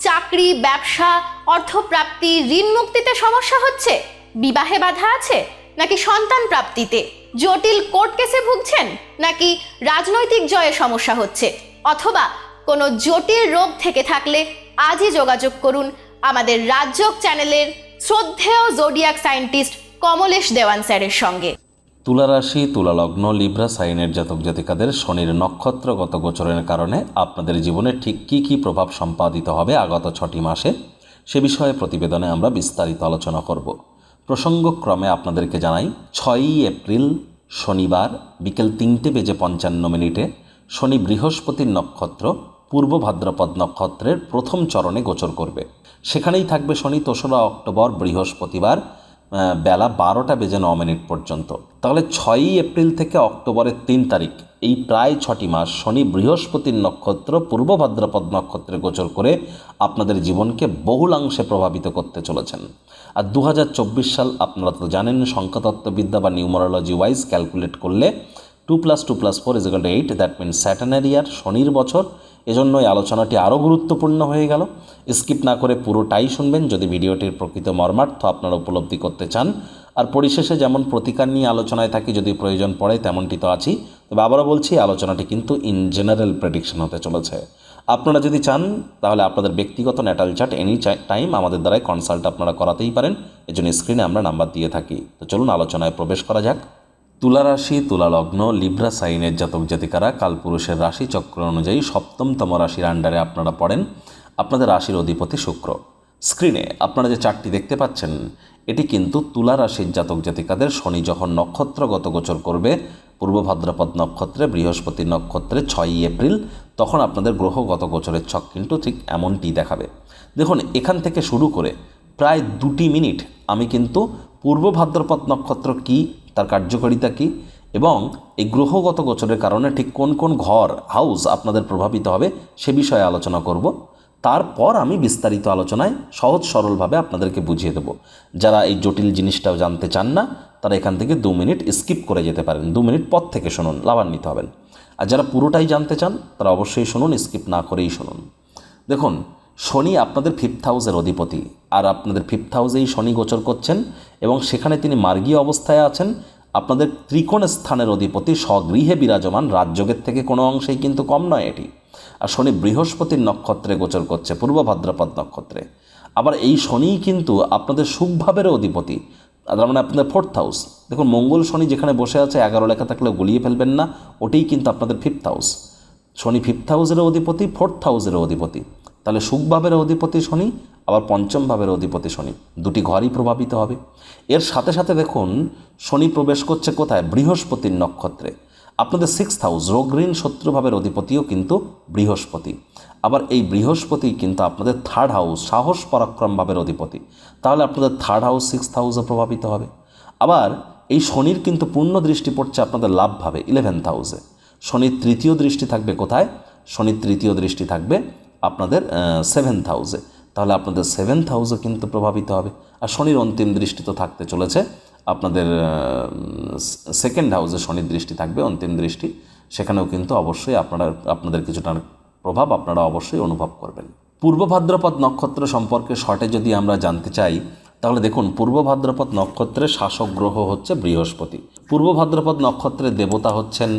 চাকরি, ব্যবসা, অর্থপ্রাপ্তি, ঋণ মুক্তিতে সমস্যা হচ্ছে? বিবাহে বাধা আছে? নাকি সন্তান প্রাপ্তিতে? জটিল কোর্ট কেসে ভুগছেন? নাকি রাজনৈতিক জয়ে সমস্যা হচ্ছে? অথবা কোনো জটিল রোগ থেকে থাকলে আজই যোগাযোগ করুন আমাদের রাজ্যক চ্যানেলের শ্রদ্ধেয় জোডিয়াক সায়েন্টিস্ট কমলেশ দেওয়ান স্যারের সঙ্গে। তুলা রাশি তুলা লগ্ন লিব্রা, সাইনের জাতক জাতিকাদের শনির নক্ষত্রগত গোচরের কারণে আপনাদের জীবনে ঠিক কী কী প্রভাব সম্পাদিত হবে আগত ছটি মাসে, সে বিষয়ে প্রতিবেদনে আমরা বিস্তারিত আলোচনা করব। প্রসঙ্গক্রমে আপনাদেরকে জানাই, ছয়ই এপ্রিল, শনিবার, বিকেল তিনটে বেজে পঞ্চান্ন মিনিটে শনি বৃহস্পতির নক্ষত্র পূর্ব ভাদ্রপদ নক্ষত্রের প্রথম চরণে গোচর করবে। সেখানেই থাকবে শনি, তেসরা, অক্টোবর, বৃহস্পতিবার বেলা বারোটা বেজে ন মিনিট পর্যন্ত। তাহলে ছয়ই এপ্রিল থেকে অক্টোবরের তিন তারিখ, এই প্রায় ছটি মাস, শনি বৃহস্পতির নক্ষত্র, পূর্ব ভাদ্রপদ নক্ষত্রে গোচর করে আপনাদের জীবনকে বহুলাংশে প্রভাবিত করতে চলেছেন। আর দু হাজার চব্বিশ সাল আপনারা তো জানেন সংখ্যাতত্ত্ববিদ্যা বা নিউমারোলজি ওয়াইজ ক্যালকুলেট করলে two plus two plus four is equal to eight that mean saturnary year শনির বছর। এজন্য এই আলোচনাটি আরও গুরুত্বপূর্ণ হয়ে গেল। স্কিপ না করে পুরোটাই শুনবেন যদি ভিডিওটির প্রকৃত মর্মার্থ আপনারা উপলব্ধি করতে চান। আর পরিশেষে যেমন প্রতিকার নিয়ে আলোচনায় থাকি, যদি প্রয়োজন পড়ে, তেমনটি তো আছি তবে আবারও বলছি, আলোচনাটি কিন্তু ইন জেনারেল প্রেডিকশন হতে চলেছে। আপনারা যদি চান, তাহলে আপনাদের ব্যক্তিগত ন্যাটাল চার্ট এনি টাইম আমাদের দ্বারাই কনসাল্ট আপনারা করাতেই পারেন। এজন্য স্ক্রিনে আমরা নাম্বার দিয়ে থাকি। তো চলুন আলোচনায় প্রবেশ করা যাক। তুলা রাশি তুলা লগ্ন লিব্রা সাইনের জাতক জাতিকারা কালপুরুষের রাশি চক্র অনুযায়ী সপ্তমতম রাশির আন্ডারে আপনারা পড়েন। আপনাদের রাশির অধিপতি শুক্র। স্ক্রিনে আপনারা যে চারটি দেখতে পাচ্ছেন, এটি কিন্তু তুলা রাশির জাতক জাতিকাদের শনি যখন নক্ষত্রগত গোচর করবে, পূর্ব ভাদ্রপদ নক্ষত্রে, বৃহস্পতি নক্ষত্রে ছয়ই এপ্রিল, তখন আপনাদের গ্রহগত গোচরের ছক কিন্তু ঠিক এমনটি দেখাবে। দেখুন, এখান থেকে শুরু করে প্রায় দুটি মিনিট আমি কিন্তু পূর্ব ভাদ্রপদ নক্ষত্র কি তার কার্যকারিতা কি? এবং এই গ্রহগত গোচরের কারণে ঠিক কোন কোন ঘর হাউস আপনাদের প্রভাবিত হবে সে বিষয়ে আলোচনা করব। তারপর আমি বিস্তারিত আলোচনায় সহজ সরলভাবে আপনাদেরকে বুঝিয়ে দেব। যারা এই জটিল জিনিসটাও জানতে চান না, তারা এখান থেকে দু মিনিট স্কিপ করে যেতে পারেন। দু মিনিট পর থেকে শুনুন, লাভান্বিত হবেন। আর যারা পুরোটাই জানতে চান, তারা অবশ্যই শুনুন, স্কিপ না করেই শুনুন। দেখুন শনি আপনাদের ফিফথ হাউসের অধিপতি। আর আপনাদের ফিফথ হাউসেই শনি গোচর করছেন এবং সেখানে তিনি মার্গীয় অবস্থায় আছেন। আপনাদের ত্রিকোণ স্থানের অধিপতি স্বগৃহে বিরাজমান, রাজযোগের থেকে কোনো অংশেই কিন্তু কম নয় এটি। আর শনি বৃহস্পতির নক্ষত্রে গোচর করছে, পূর্ব ভাদ্রপদ নক্ষত্রে। আবার এই শনিই কিন্তু আপনাদের সুখভাবের অধিপতি। তার মানে আপনাদের ফোর্থ হাউস দেখুন, মঙ্গল শনি যেখানে বসে আছে, এগারো লেখা থাকলে গুলিয়ে ফেলবেন না, ওটাই কিন্তু আপনাদের ফিফথ হাউস শনি ফিফথ হাউসের অধিপতি ফোর্থ হাউসের অধিপতি। তাহলে সুখভাবের অধিপতি শনি, আবার পঞ্চম ভাবের অধিপতি শনি। দুটি ঘরই প্রভাবিত হবে। এর সাথে সাথে দেখুন, শনি প্রবেশ করছে কোথায়? বৃহস্পতির নক্ষত্রে। আপনাদের সিক্স হাউস রোগঋণ শত্রুভাবের অধিপতিও কিন্তু বৃহস্পতি। আবার এই বৃহস্পতি কিন্তু আপনাদের থার্ড হাউস সাহস পরাক্রম ভাবের অধিপতি। তাহলে আপনাদের থার্ড হাউস সিক্স হাউসও প্রভাবিত হবে। আবার এই শনির কিন্তু পূর্ণ দৃষ্টি পড়ছে আপনাদের লাভ ভাবে ইলেভেন্থ হাউসে শনির তৃতীয় দৃষ্টি থাকবে কোথায়? শনির তৃতীয় দৃষ্টি থাকবে আপনাদের সেভেন্থ হাউসে তাহলে আপনাদের সেভেন্থ হাউসও কিন্তু প্রভাবিত হবে। আর শনির অন্তিম দৃষ্টি তো থাকতে চলেছে। আপনাদের সেকেন্ড হাউসে শনির দৃষ্টি থাকবে, অন্তিম দৃষ্টি। সেখানেও কিন্তু অবশ্যই আপনারা, আপনাদের কিছুটা প্রভাব আপনারা অবশ্যই অনুভব করবেন। পূর্ব ভাদ্রপদ নক্ষত্র সম্পর্কে শর্টে যদি আমরা জানতে চাই, তাহলে দেখুন, পূর্ব ভাদ্রপদ নক্ষত্রের শাসক গ্রহ হচ্ছে বৃহস্পতি। পূর্ব ভাদ্রপদ নক্ষত্রের দেবতা হচ্ছেন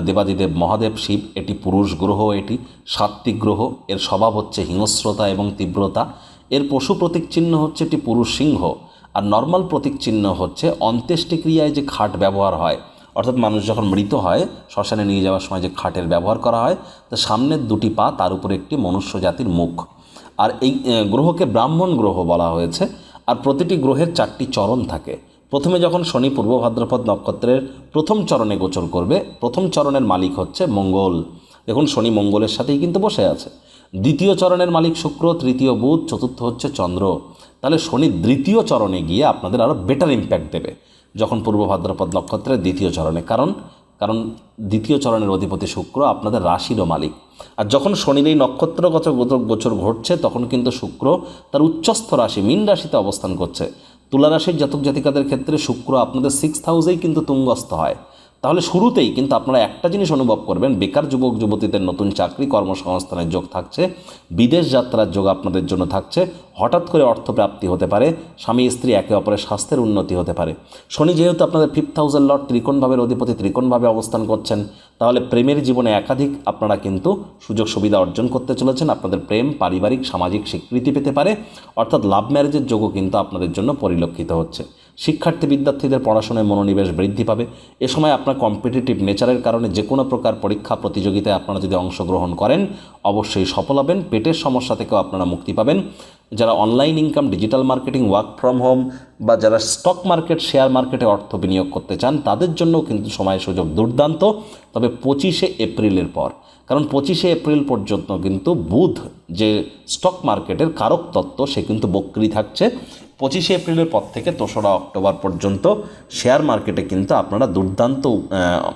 দেবাদিদেব মহাদেব শিব, এটি পুরুষ গ্রহ, এটি সাত্বিক গ্রহ। এর স্বভাব হচ্ছে হিংস্রতা এবং তীব্রতা। এর পশু প্রতীক চিহ্ন হচ্ছে এটি পুরুষ সিংহ। আর নর্মাল প্রতীক চিহ্ন হচ্ছে অন্ত্যেষ্টিক্রিয়ায় যে খাট ব্যবহার হয়। অর্থাৎ মানুষ যখন মৃত হয়, শ্মশানে নিয়ে যাওয়ার সময় যে খাটের ব্যবহার করা হয়, তো সামনের দুটি পা তার উপরে একটি মনুষ্য জাতির মুখ। আর এই গ্রহকে ব্রাহ্মণ গ্রহ বলা হয়েছে। আর প্রতিটি গ্রহের চারটি চরণ থাকে। প্রথমে যখন শনি পূর্ব ভাদ্রপদ নক্ষত্রের প্রথম চরণে গোচর করবে, প্রথম চরণের মালিক হচ্ছে মঙ্গল। দেখুন, শনি মঙ্গলের সাথেই কিন্তু বসে আছে। দ্বিতীয় চরণের মালিক শুক্র, তৃতীয় বুধ, চতুর্থ হচ্ছে চন্দ্র। তাহলে শনি দ্বিতীয় চরণে গিয়ে আপনাদের আরও বেটার ইম্প্যাক্ট দেবে যখন পূর্ব ভাদ্রপদ নক্ষত্রের দ্বিতীয় চরণে। কারণ কারণ দ্বিতীয় চরণের অধিপতি শুক্র আপনাদের রাশিরও মালিক। আর যখন শনির এই নক্ষত্রগত গোচর- ঘটছে, তখন কিন্তু শুক্র তার উচ্চস্থ রাশি, মীন রাশিতে অবস্থান করছে। তুলা রাশির জাতক জাতিকাদের ক্ষেত্রে শুক্র আপনাদের সিক্স হাউসেই কিন্তু তুঙ্গস্থ হয়। তাহলে শুরুতেই কিন্তু আপনারা একটা জিনিস অনুভব করবেন, বেকার যুবক, যুবতীদের নতুন চাকরি কর্মসংস্থানের যোগ থাকছে, বিদেশ যাত্রার যোগ আপনাদের জন্য থাকছে, হঠাৎ করে অর্থপ্রাপ্তি হতে পারে, স্বামী, স্ত্রী একে অপরের স্বাস্থ্যের উন্নতি হতে পারে। শনি যেহেতু আপনাদের ফিফথ হাউসের লর্ড ত্রিকোণভাবের অধিপতি, ত্রিকোণভাবে অবস্থান করছেন, তাহলে প্রেমের জীবনে একাধিক আপনারা কিন্তু সুযোগ সুবিধা অর্জন করতে চলেছেন, আপনাদের প্রেম পারিবারিক, সামাজিক স্বীকৃতি পেতে পারে, অর্থাৎ লাভ ম্যারেজের যোগও কিন্তু আপনাদের জন্য পরিলক্ষিত হচ্ছে। শিক্ষার্থী বিদ্যার্থীদের পড়াশোনায় মনোনিবেশ বৃদ্ধি পাবে। এ সময় আপনার কম্পিটিটিভ নেচারের কারণে যে কোনো প্রকার পরীক্ষা প্রতিযোগিতায় আপনারা যদি অংশগ্রহণ করেন, অবশ্যই সফল হবেন। পেটের সমস্যা থেকেও আপনারা মুক্তি পাবেন। যারা online income digital marketing work from home বা যারা স্টক মার্কেট শেয়ার মার্কেটে অর্থ বিনিয়োগ করতে চান, তাদের জন্যও কিন্তু সময় সুযোগ দুর্দান্ত। তবে পঁচিশে এপ্রিলের পর কারণ পঁচিশে এপ্রিল পর্যন্ত কিন্তু বুধ যে স্টক মার্কেটের কারক তত্ত্ব, সে কিন্তু বক্রি থাকছে। পঁচিশে এপ্রিলের পর থেকে দোসরা অক্টোবর পর্যন্ত শেয়ার মার্কেটে কিন্তু আপনারা দুর্দান্ত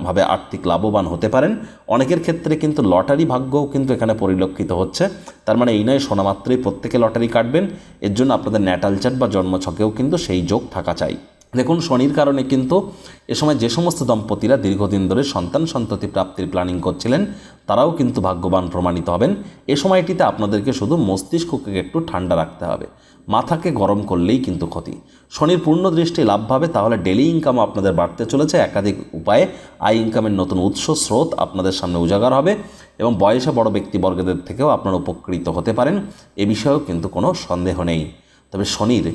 ভাবে আর্থিক লাভবান হতে পারেন। অনেকের ক্ষেত্রে কিন্তু লটারি ভাগ্যও কিন্তু এখানে পরিলক্ষিত হচ্ছে। তার মানে এই নয় শোনা মাত্রই প্রত্যেকে লটারি কাটবেন। এর জন্য আপনাদের ন্যাটাল চার্ট বা জন্মছকেও কিন্তু সেই যোগ থাকা চাই। দেখুন, শনির কারণে কিন্তু এ সময় যে সমস্ত দম্পতিরা দীর্ঘদিন ধরে সন্তান সন্ততি প্রাপ্তির প্ল্যানিং করছিলেন, তারাও কিন্তু ভাগ্যবান প্রমাণিত হবেন। এ সময়টিতে আপনাদেরকে শুধু মস্তিষ্ককে একটু ঠান্ডা রাখতে হবে। মাথাকে গরম করলেই কিন্তু ক্ষতি। শনির পূর্ণ দৃষ্টি লাভ পাবে তাহলে ডেলি ইনকাম আপনাদের বাড়তে চলেছে। একাধিক উপায়ে আয় ইনকামের নতুন উৎস, স্রোত আপনাদের সামনে উজাগার হবে এবং বয়সে বড় ব্যক্তিবর্গদের থেকেও আপনারা উপকৃত হতে পারেন। এ বিষয়েও কিন্তু কোনো সন্দেহ নেই। তবে শনির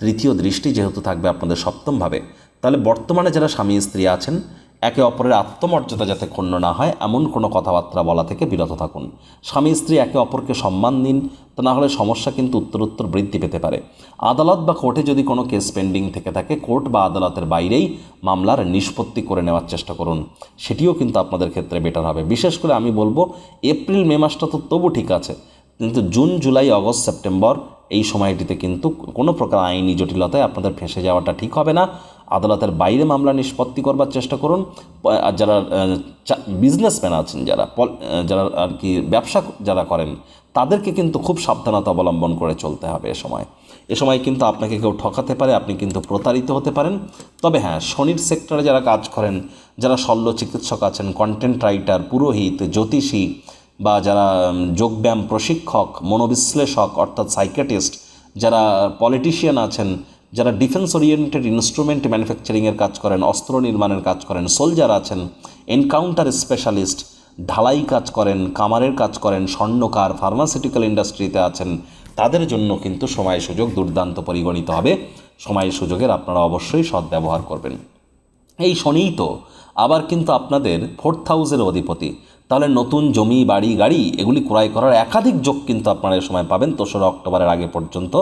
তৃতীয় দৃষ্টি যেহেতু থাকবে আপনাদের সপ্তমভাবে, তাহলে বর্তমানে যারা স্বামী স্ত্রী আছেন, একে অপরের আত্মমর্যাদা যাতে ক্ষুণ্ণ না হয়, এমন কোনো কথাবার্তা বলা থেকে বিরত থাকুন। স্বামী স্ত্রী একে অপরকে সম্মান দিন, তা না হলে সমস্যা কিন্তু উত্তরোত্তর বৃদ্ধি পেতে পারে। আদালত বা কোর্টে যদি কোনো কেস পেন্ডিং থেকে থাকে, কোর্ট বা আদালতের বাইরেই মামলার নিষ্পত্তি করে নেওয়ার চেষ্টা করুন। সেটিও কিন্তু আপনাদের ক্ষেত্রে বেটার হবে। বিশেষ করে আমি বলব, এপ্রিল, মে মাসটা তো তবু ঠিক আছে। কিন্তু জুন, জুলাই, অগস্ট, সেপ্টেম্বর এই সময়টিতে কিন্তু কোনো প্রকার আইনি জটিলতায় আপনাদের ফেঁসে যাওয়াটা ঠিক হবে না। আদালতের বাইরে মামলা নিষ্পত্তি করবার চেষ্টা করুন। আর যারা বিজনেসম্যান আছেন যারা যারা আর কি ব্যবসা যারা করেন, তাদেরকে কিন্তু খুব সাবধানতা অবলম্বন করে চলতে হবে এ সময়। এ সময় কিন্তু আপনাকে কেউ ঠকাতে পারে, আপনি কিন্তু প্রতারিত হতে পারেন। তবে হ্যাঁ শনির সেক্টরে যারা কাজ করেন, যারা শল্য চিকিৎসক আছেন কন্টেন্ট রাইটার পুরোহিত, জ্যোতিষী বা যারা যোগব্যায়াম প্রশিক্ষক, মনোবিশ্লেষক, অর্থাৎ সাইকেটিস্ট যারা পলিটিশিয়ান আছেন, যারা ডিফেন্স ওরিয়েন্টেড ইনস্ট্রুমেন্ট ম্যানুফ্যাকচারিংয়ের কাজ করেন, অস্ত্র নির্মাণের কাজ করেন, সোলজার আছেন, এনকাউন্টার স্পেশালিস্ট, ঢালাই কাজ করেন কামারের কাজ করেন, স্বর্ণকার, ফার্মাসিউটিক্যাল ইন্ডাস্ট্রিতে আছেন, তাদের জন্য কিন্তু সময় সুযোগ দুর্দান্ত পরিগণিত হবে। সময় সুযোগের আপনারা অবশ্যই সদ্ব্যবহার করবেন। এই শনিই তো, আবার কিন্তু আপনাদের ফোর্থ হাউসের অধিপতি তাহলে নতুন জমি, বাড়ি, গাড়ি এগুলি ক্রয় করার একাধিক যোগ কিন্তু আপনারা এ সময় পাবেন দোসরা অক্টোবরের আগে পর্যন্ত।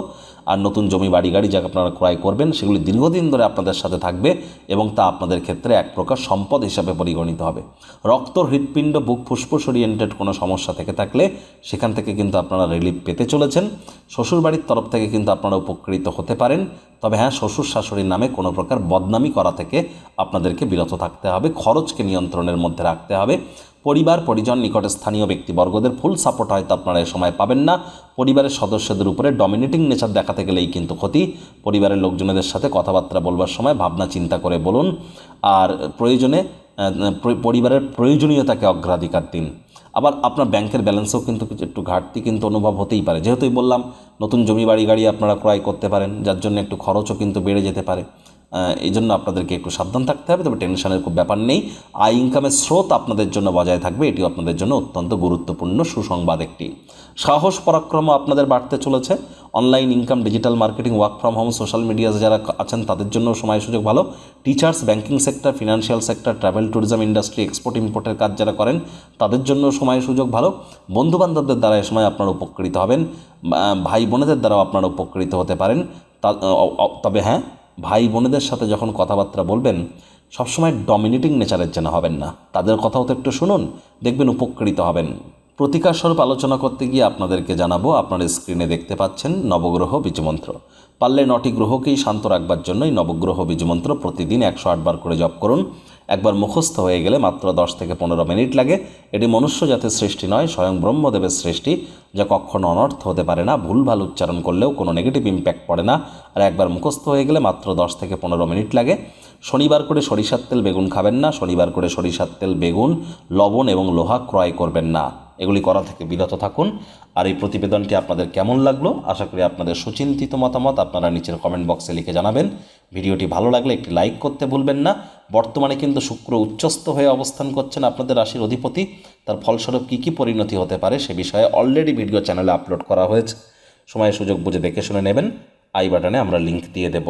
আর নতুন জমি, বাড়ি, গাড়ি যাকে আপনারা ক্রয় করবেন সেগুলি দীর্ঘদিন ধরে আপনাদের সাথে থাকবে এবং তা আপনাদের ক্ষেত্রে এক প্রকার সম্পদ হিসাবে পরিগণিত হবে। রক্ত, হৃৎপিণ্ড, বুক, ফুসফুস ওরিয়েন্টেড কোনো সমস্যা থেকে থাকলে সেখান থেকে কিন্তু আপনারা রিলিফ পেতে চলেছেন। শ্বশুরবাড়ির তরফ থেকে কিন্তু আপনারা উপকৃত হতে পারেন। তবে হ্যাঁ শ্বশুর শাশুড়ির নামে কোনো প্রকার বদনামি করা থেকে আপনাদেরকে বিরত থাকতে হবে। খরচকে নিয়ন্ত্রণের মধ্যে রাখতে হবে। পরিবার, পরিজন নিকটে স্থানীয় ব্যক্তিবর্গদের ফুল সাপোর্ট হয়তো আপনারা এ সময় পাবেন না। পরিবারের সদস্যদের উপরে ডমিনেটিং নেচার দেখাতে গেলেই কিন্তু ক্ষতি। পরিবারের লোকজনদের সাথে কথাবার্তা বলবার সময় ভাবনা, চিন্তা করে বলুন। আর প্রয়োজনে পরিবারের প্রয়োজনীয়তাকে অগ্রাধিকার দিন। আবার আপনার ব্যাংকের ব্যালেন্সেও কিন্তু একটু ঘাটতি কিন্তু অনুভব হতেই পারে। যেহেতুই বললাম, নতুন জমি বাড়ি গাড়ি আপনারা ক্রয় করতে পারেন, যার জন্য একটু খরচও কিন্তু বেড়ে যেতে পারে। এই জন্য আপনাদেরকে একটু সাবধান থাকতে হবে, তবে টেনশনের খুব ব্যাপার নেই। আয় ইনকামের স্রোত আপনাদের জন্য বজায় থাকবে, এটিও আপনাদের জন্য অত্যন্ত গুরুত্বপূর্ণ সুসংবাদ একটি। সাহস পরাক্রম আপনাদের বাড়তে চলেছে। Online income digital marketing work from home social মিডিয়াতে যারা আছেন, তাদের জন্য সময় সুযোগ ভালো। Teachers banking sector financial sector travel tourism industry export ইম্পোর্টের কাজ যারা করেন, তাদের জন্য সময় সুযোগ ভালো। বন্ধুবান্ধবদের দ্বারা এ সময় আপনারা উপকৃত হবেন। ভাই বোনেদের দ্বারাও আপনারা উপকৃত হতে পারেন। তবে হ্যাঁ ভাই বোনেদের সাথে যখন কথাবার্তা বলবেন, সবসময় ডমিনেটিং নেচারের যেন হবেন না। তাদের কথাও তো একটু শুনুন, দেখবেন উপকৃত হবেন। প্রতিকার স্বরূপ আলোচনা করতে গিয়ে আপনাদেরকে জানাব, আপনার স্ক্রিনে দেখতে পাচ্ছেন নবগ্রহ বীজমন্ত্র। পারলে নটি গ্রহকেই শান্ত রাখবার জন্যই নবগ্রহ বীজমন্ত্র প্রতিদিন একশো আটবার করে জপ করুন। একবার মুখস্থ হয়ে গেলে মাত্র দশ থেকে পনেরো মিনিট লাগে। এটি মনুষ্য জাতের সৃষ্টি নয়, স্বয়ং ব্রহ্মদেবের সৃষ্টি, যা কখনো অনর্থ হতে পারে না। ভুলভাল উচ্চারণ করলেও কোনো নেগেটিভ ইম্প্যাক্ট পড়ে না। আর একবার মুখস্থ হয়ে গেলে মাত্র দশ থেকে পনেরো মিনিট লাগে। শনিবার করে সরিষার তেল বেগুন খাবেন না। শনিবার করে সরিষার তেল বেগুন, লবণ এবং লোহা ক্রয় করবেন না। এগুলি করা থেকে বিরত থাকুন। আর এই প্রতিবেদনটি আপনাদের কেমন লাগল? আশা করি আপনাদের সুচিন্তিত মতামত আপনারা নিচের কমেন্ট বক্সে লিখে জানাবেন। ভিডিওটি ভালো লাগলে একটি লাইক করতে ভুলবেন না। বর্তমানে কিন্তু শুক্র উচ্চস্ত হয়ে অবস্থান করছেন আপনাদের রাশির অধিপতি। তার ফলস্বরূপ কী কী পরিণতি হতে পারে সে বিষয়ে অলরেডি ভিডিও চ্যানেলে আপলোড করা হয়েছে। সময় সুযোগ বুঝে দেখে শুনে নেবেন। আই বাটনে আমরা লিঙ্ক দিয়ে দেব।